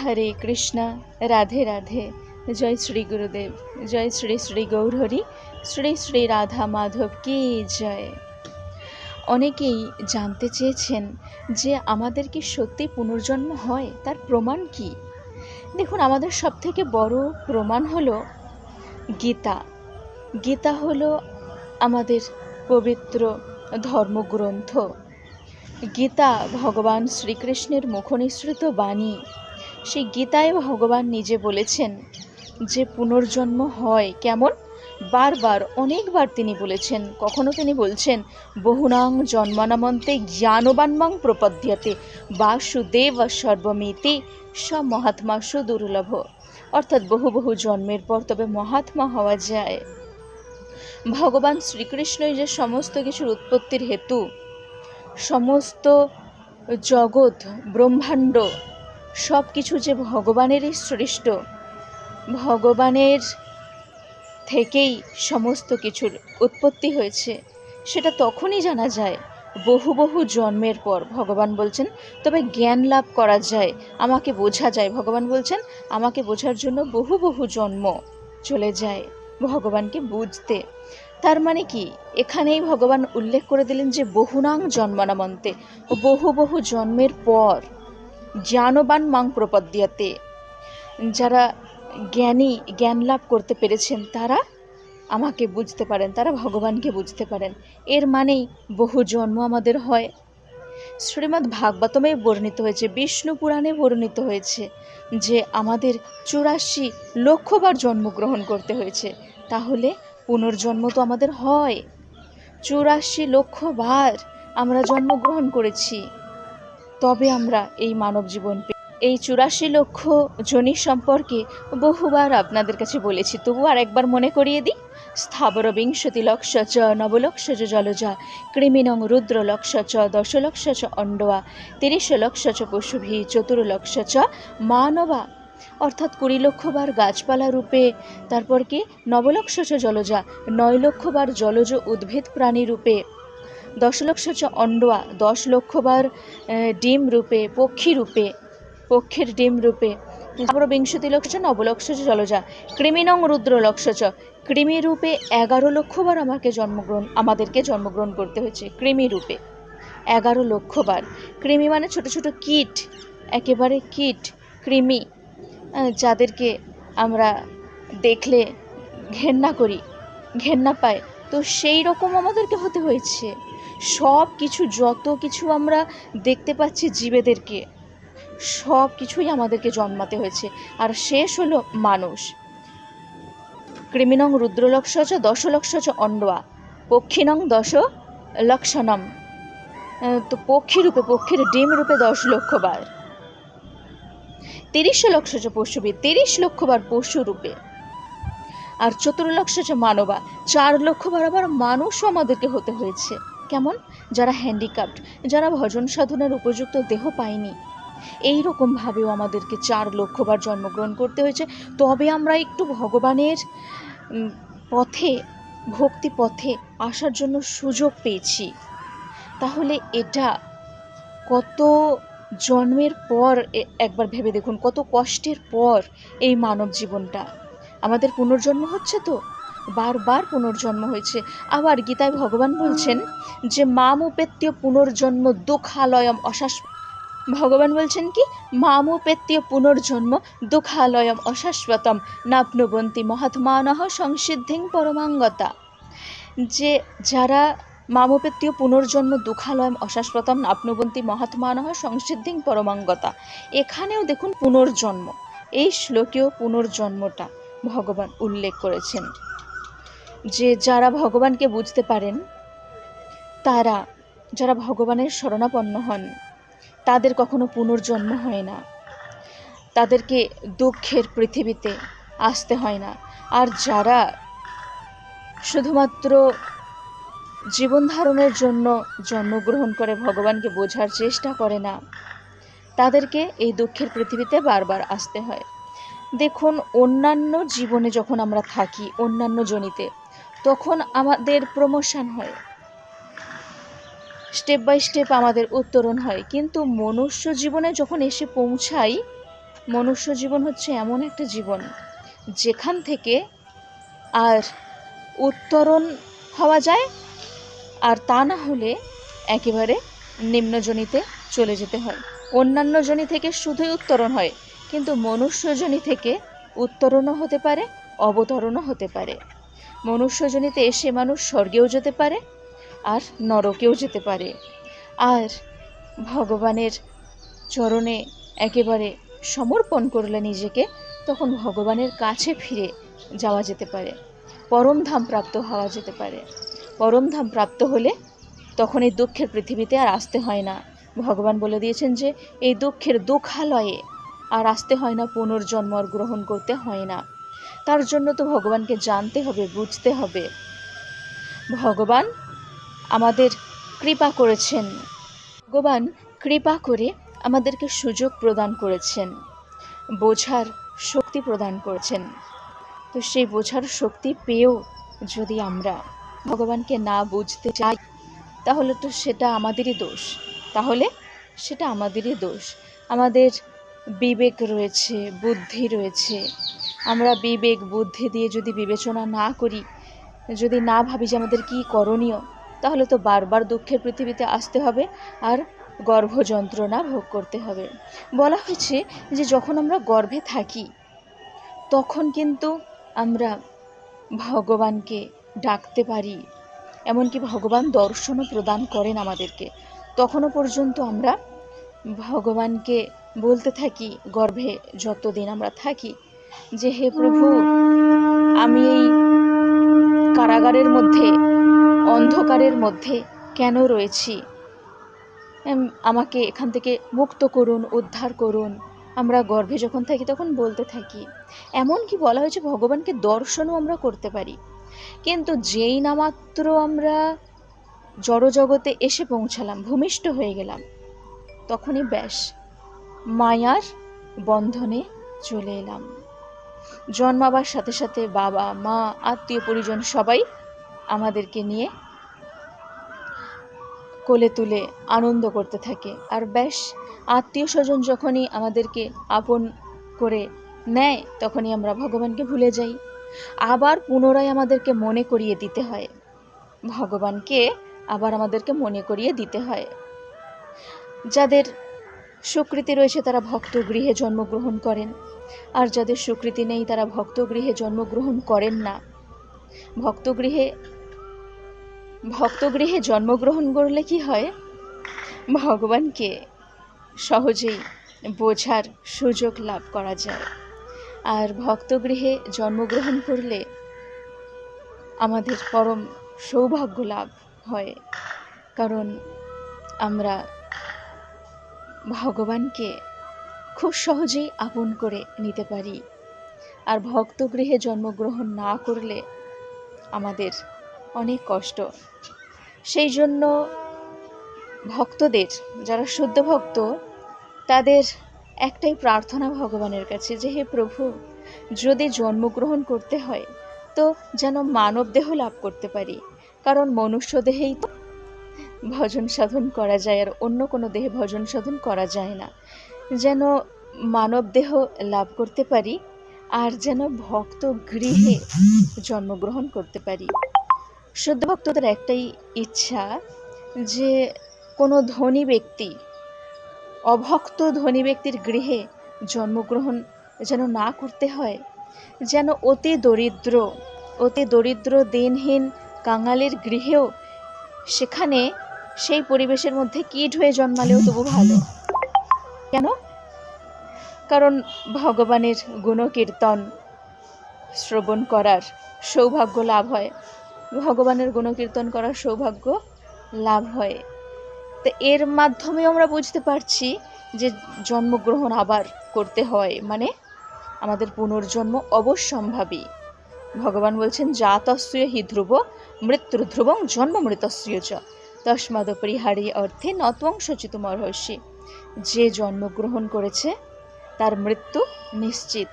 হরে কৃষ্ণা, রাধে রাধে। জয় শ্রী গুরুদেব, জয় শ্রী শ্রী গৌরহরি, শ্রী শ্রী রাধা মাধব কি জয়। অনেকেই জানতে চেয়েছেন যে আমাদের কি সত্যি পুনর্জন্ম হয়, তার প্রমাণ কি? দেখুন, আমাদের সবথেকে বড় প্রমাণ হলো গীতা। গীতা হলো আমাদের পবিত্র ধর্মগ্রন্থ। গীতা ভগবান শ্রীকৃষ্ণের মুখনিসৃত বাণী। সেই গীতায় ভগবান নিজে বলেছেন যে পুনর্জন্ম হয় কেমন? বারবার, অনেকবার তিনি বলেছেন। কখনো তিনি বলছেন, বহুনাং জন্মানামন্তে জ্ঞানবান্মাং প্রপদ্যতে, বাসুদেব সর্বমিতি, স মহাত্মা সুদুর্লভ। অর্থাৎ বহু বহু জন্মের পর তবে মহাত্মা হওয়া যায়। ভগবান শ্রীকৃষ্ণই যে সমস্ত কিছুর উৎপত্তির হেতু, সমস্ত জগৎ ব্রহ্মাণ্ড সব কিছু যে ভগবানেরই সৃষ্ট, ভগবানের থেকেই সমস্ত কিছুর উৎপত্তি হয়েছে, সেটা তখনই জানা যায়, বহু বহু জন্মের পর। ভগবান বলছেন, তবে জ্ঞান লাভ করা যায়, আমাকে বোঝা যায়। ভগবান বলছেন, আমাকে বোঝার জন্য বহু বহু জন্ম চলে যায় ভগবানকে বুঝতে। তার মানে কি? এখানেই ভগবান উল্লেখ করে দিলেন যে বহুনাং জন্মানামন্তে বহু বহু জন্মের পর জ্ঞানবান মাং প্রপদ্যতে যারা জ্ঞানী, জ্ঞান লাভ করতে পেরেছেন, তারা আমাকে বুঝতে পারেন, তারা ভগবানকে বুঝতে পারেন। এর মানেই বহু জন্ম আমাদের হয়। শ্রীমদ্ ভাগবতমে বর্ণিত হয়েছে, বিষ্ণু পুরাণে বর্ণিত হয়েছে যে আমাদের চুরাশি লক্ষবার জন্মগ্রহণ করতে হয়েছে। তাহলে পুনর্জন্ম তো আমাদের হয়। চুরাশি লক্ষবার আমরা জন্মগ্রহণ করেছি। তবে আমরা এই মানব জীবন এই চুরাশি লক্ষ জনি সম্পর্কে বহুবার আপনাদের কাছে বলেছি। তবু আর একবার মনে করিয়ে দিই, স্থাবর বিংশতি লক্ষ চ, নবলক্ষ চ জলজা কৃমিনং রুদ্রলক্ষ চ দশলক্ষ চ অণ্ডয়া তিরিশ লক্ষ চ পশুভি চতুর্লক্ষ চ, মানবা। অর্থাৎ কুড়ি লক্ষবার গাছপালা রূপে, তারপর কি? নবলক্ষ চ, জলজা, নয় লক্ষবার জলজ উদ্ভিদ প্রাণী রূপে। দশ লক্ষ চ অণ্ডয়া দশ লক্ষবার ডিম রূপে, পক্ষী রূপে, পক্ষীর ডিম রূপে। তারপর বিংশতি লক্ষ নবলক্ষ জলজা। কৃমিনং রুদ্র লক্ষ চ। কৃমি রূপে এগারো লক্ষবার আমাকে জন্মগ্রহণ, আমাদেরকে জন্মগ্রহণ করতে হয়েছে কৃমি রূপে। এগারো লক্ষবার। কৃমি মানে ছোট ছোট কীট, একেবারে কীট, কৃমি যাদেরকে আমরা দেখলে ঘেন্না করি, ঘেন্না পায়। তো সেই রকম আমাদেরকে হতে হয়েছে। সব কিছু, যত কিছু আমরা দেখতে পাচ্ছি জীবেদেরকে, সব কিছুই আমাদেরকে জন্মাতে হয়েছে। আর শেষ হলো মানুষ। কৃমিনং রুদ্রলক্ষ চ দশলক্ষ চ অণ্ডয়া পক্ষিনং দশ লক্ষণম তো পক্ষী রূপে, পক্ষীর ডিম রূপে দশ লক্ষবার তিরিশ লক্ষ চ পশুবি তিরিশ লক্ষবার পশু রূপে। আর চতুর্লক্ষ চ মানবা চার লক্ষবার আবার মানুষও আমাদেরকে হতে হয়েছে। কেমন? যারা হ্যান্ডিক্যাপ্ট যারা ভজন সাধনার উপযুক্ত দেহ পায়নি। এই রকমভাবেও আমাদেরকে চার লক্ষবার জন্মগ্রহণ করতে হয়েছে। তবে আমরা একটু ভগবানের পথে, ভক্তি পথে আসার জন্য সুযোগ পেয়েছি। তাহলে এটা কত জন্মের পর একবার ভেবে দেখুন, কত কষ্টের পর এই মানব জীবনটা। আমাদের পুনর্জন্ম হচ্ছে তো? বারবার পুনর্জন্ম হয়েছে। আবার গীতায় ভগবান বলছেন যে মামুপেত্তীয় পুনর্জন্ম দুঃখালয়ম অশাস ভগবান বলছেন কি? মামুপেত্তীয় পুনর্জন্ম দুঃখালয়ম অশাশ্বতম নাপ্নুবন্তি মহাত্মানহ সংসিদ্ধিং পরমাঙ্গতা। যে, যারা মামপেত্তীয় পুনর্জন্ম দুঃখালয়ম অশাশ্বতম নাপ্নুবন্তি মহাত্মানহ সংসিদ্ধিং পরমাঙ্গতা। এখানেও দেখুন পুনর্জন্ম। এই শ্লোকেও পুনর্জন্মটা ভগবান উল্লেখ করেছেন। যে যারা ভগবানকে বুঝতে পারেন, তারা যারা ভগবানের শরণাপন্ন হন, তাদের কখনো পুনর্জন্ম হয় না। তাদেরকে দুঃখের পৃথিবীতে আসতে হয় না। আর যারা শুধুমাত্র জীবন ধারণের জন্য জন্মগ্রহণ করে ভগবানকে বোঝার চেষ্টা করে না, তাদেরকে এই দুঃখের পৃথিবীতে বারবার আসতে হয়। দেখুন, অন্যান্য জীবনে যখন আমরা থাকি, অন্যান্য জনিতে তখন আমাদের প্রমোশন হয়। স্টেপ বাই স্টেপ আমাদের উত্তরণ হয়। কিন্তু মনুষ্য জীবনে যখন এসে পৌঁছাই, মনুষ্য জীবন হচ্ছে এমন একটা জীবন, যেখান থেকে আর উত্তরণ হওয়া যায়, আর তা না হলে একেবারে নিম্নজনিতে চলে যেতে হয়। অন্যান্য জনি থেকে শুধুই উত্তরণ হয়, কিন্তু মনুষ্যজনী থেকে উত্তরণও হতে পারে, অবতরণও হতে পারে। মনুষ্যজনিতে এসে মানুষ স্বর্গেও যেতে পারে আর নরকেও যেতে পারে। আর ভগবানের চরণে একেবারে সমর্পণ করলে নিজেকে, তখন ভগবানের কাছে ফিরে যাওয়া যেতে পারে। পরমধাম প্রাপ্ত হওয়া যেতে পারে। পরমধাম প্রাপ্ত হলে তখন এই দুঃখের পৃথিবীতে আর আসতে হয় না। ভগবান বলে দিয়েছেন যে, এই দুঃখের দুঃখালয়ে আর আসতে হয় না, পুনর্জন্ম আর গ্রহণ করতে হয় না। তার জন্য তো ভগবানকে জানতে হবে, বুঝতে হবে। ভগবান আমাদের কৃপা করেছেন। ভগবান কৃপা করে আমাদেরকে সুযোগ প্রদান করেছেন, বোঝার শক্তি প্রদান করেছেন। তো সেই বোঝার শক্তি পেয়েও যদি আমরা ভগবানকে না বুঝতে চাই, তাহলে তো সেটা আমাদেরই দোষ। তাহলে সেটা আমাদেরই দোষ। আমাদের বিবেক রয়েছে, বুদ্ধি রয়েছে। আমরা বিবেক, বুদ্ধি দিয়ে যদি বিবেচনা না করি, যদি না ভাবি যে আমাদের কী করণীয়, তাহলে তো বারবার দুঃখের পৃথিবীতে আসতে হবে আর গর্ভ যন্ত্রণা ভোগ করতে হবে। বলা হয়েছে যে যখন আমরা গর্ভে থাকি, তখন কিন্তু আমরা ভগবানকে ডাকতে পারি, এমনকি ভগবান দর্শনও প্রদান করেন আমাদেরকে। তখনও পর্যন্ত আমরা ভগবানকে বলতে থাকি, গর্ভে যতদিন আমরা থাকি যে হে প্রভু, আমি এই কারাগারের মধ্যে, অন্ধকারের মধ্যে কেন রয়েছি? আমাকে এখান থেকে মুক্ত করুন, উদ্ধার করুন। আমরা গর্ভে যখন থাকি তখন বলতে থাকি এমনকি বলা হয়েছে, ভগবানকে দর্শনও আমরা করতে পারি। কিন্তু যেই না মাত্র আমরা জড়জগতে এসে পৌঁছালাম, ভূমিষ্ঠ হয়ে গেলাম, তখনই ব্যাস, মায়ার বন্ধনে চলে এলাম। জন্মাবার সাথে সাথে বাবা, মা, আত্মীয় পরিজন সবাই আমাদেরকে নিয়ে কোলে তুলে আনন্দ করতে থাকে। আর ব্যাস আত্মীয় স্বজন যখনই আমাদেরকে আপন করে নেয়, তখনই আমরা ভগবানকে ভুলে যাই। আবার পুনরায় আমাদেরকে মনে করিয়ে দিতে হয়। ভগবানকে আবার আমাদেরকে মনে করিয়ে দিতে হয়। যাদের সুকৃতি রয়েছে তারা ভক্ত গৃহে জন্মগ্রহণ করেন। আর যাদের সুকৃতি নেই, তারা ভক্ত গৃহে জন্মগ্রহণ করেন না। ভক্তগৃহে ভক্তগৃহে জন্মগ্রহণ করলে কি হয়? ভগবানকে সহজেই বোঝার সুযোগ লাভ করা যায়। আর ভক্তগৃহে জন্মগ্রহণ করলে আমাদের পরম সৌভাগ্য লাভ হয়। কারণ আমরা ভগবানকে খুব সহজেই আপন করে নিতে পারি। আর ভক্তগৃহে জন্মগ্রহণ না করলে আমাদের অনেক কষ্ট। সেই জন্য ভক্তদের, যারা শুদ্ধ ভক্ত, তাদের একটাই প্রার্থনা ভগবানের কাছে যে, হে প্রভু, যদি জন্মগ্রহণ করতে হয়, তো যেন মানব দেহ লাভ করতে পারি। কারণ মনুষ্য দেহেই তো ভজন সাধন করা যায় আর অন্য কোনো দেহে ভজন সাধন করা যায় না। যেন মানব দেহ লাভ করতে পারি আর যেন ভক্ত গৃহে জন্মগ্রহণ করতে পারি। শুদ্ধ ভক্তদের একটাই ইচ্ছা যে কোনো ধনী ব্যক্তি, অভক্ত ধনী ব্যক্তির গৃহে জন্মগ্রহণ যেন না করতে হয়, যেন অতি দরিদ্র অতি দরিদ্র, দিনহীন কাঙালির গৃহেও সেখানে সেই পরিবেশের মধ্যে কীট হয়ে জন্মালেও তবু ভালো। কেন? কারণ ভগবানের গুণকীর্তন শ্রবণ করার সৌভাগ্য লাভ হয়। ভগবানের গুণকীর্তন করার সৌভাগ্য লাভ হয়। তো এর মাধ্যমে আমরা বুঝতে পারছি যে জন্মগ্রহণ আবার করতে হয়। মানে আমাদের পুনর্জন্ম অবশ্যম্ভাবী। ভগবান বলছেন, জাতস্য হি ধ্রুব, মৃত্যুর ধ্রুবং জন্ম মৃতস্য চ। তস্মাদপরিহারী অর্থে নত্বং সচিতম রহস্যে যে জন্মগ্রহণ করেছে, তার মৃত্যু নিশ্চিত।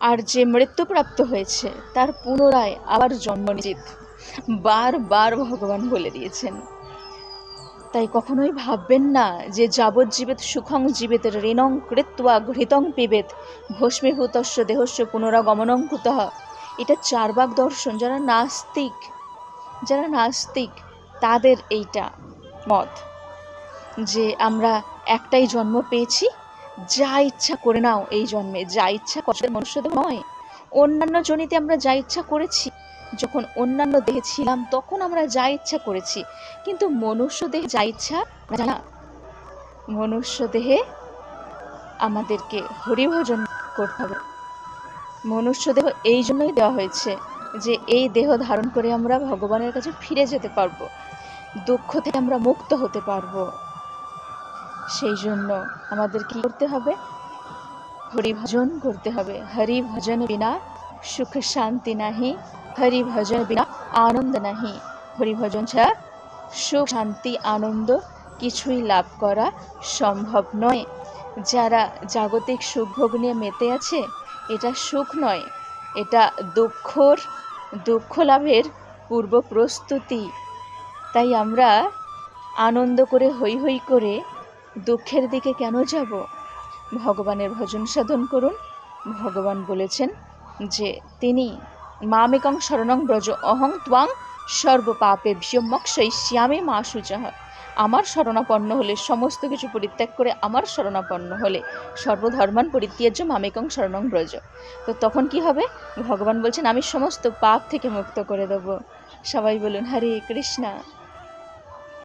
আর যে মৃত্যুপ্রাপ্ত হয়েছে, তার পুনরায় আবার জন্ম নিশ্চিত। বারবার ভগবান বলে দিয়েছেন। তাই কখনোই ভাববেন না যে যাবজ্জীবিত সুখং জীবিত ঋণং কৃত্বা ঘৃতং পিবেত ভস্মীভূতস্য দেহস্য পুনরাগমনং কুতঃ। এটা চারবাক দর্শন, যারা নাস্তিক যারা নাস্তিক তাদের এইটা মত যে আমরা একটাই জন্ম পেয়েছি, যা ইচ্ছা করে নাও এই জন্মে, যা ইচ্ছা কষ্টের মনুষ্যদেহ নয়, অন্যান্য জনিতে আমরা যা ইচ্ছা করেছি, যখন অন্যান্য দেহে ছিলাম তখন আমরা যা ইচ্ছা করেছি, কিন্তু মনুষ্য দেহে যা ইচ্ছা না। মনুষ্য দেহে আমাদেরকে হরিভজন করতে হবে। মনুষ্য দেহ এই জন্যই দেওয়া হয়েছে যে এই দেহ ধারণ করে আমরা ভগবানের কাছে ফিরে যেতে পারব। দুঃখ থেকে আমরা মুক্ত হতে পারব। সেই জন্য আমাদের কি করতে হবে? হরি ভজন করতে হবে। হরি ভজন বিনা সুখ শান্তি নাহি হরি ভজন বিনা আনন্দ নাহি। হরি ভজন ছাড়া সুখ, শান্তি, আনন্দ কিছুই লাভ করা সম্ভব নয়। যারা জাগতিক সুখ ভোগ নিয়ে মেতে আছে, এটা সুখ নয়, এটা দুঃখর, দুঃখ লাভের পূর্ব প্রস্তুতি তাই আমরা আনন্দ করে হৈ হৈ করে দুঃখের দিকে কেন যাব? ভগবানের ভজন সাধন করুন। ভগবান বলেছেন যে, তিনি মামেকং শরণং ব্রজ অহং ত্বাং সর্বপাপেভ্য মক্ষয়িষ্যামে মা সুচহ। আমার শরণাপন্ন হলে সমস্ত কিছু পরিত্যাগ করে আমার শরণাপন্ন হলে সর্বধর্মান পরিত্যাজ্য মামেকং শরণং ব্রজ। তো তখন কি হবে? ভগবান বলছেন, আমি সমস্ত পাপ থেকে মুক্ত করে দেব। সবাই বলুন, হরে কৃষ্ণা।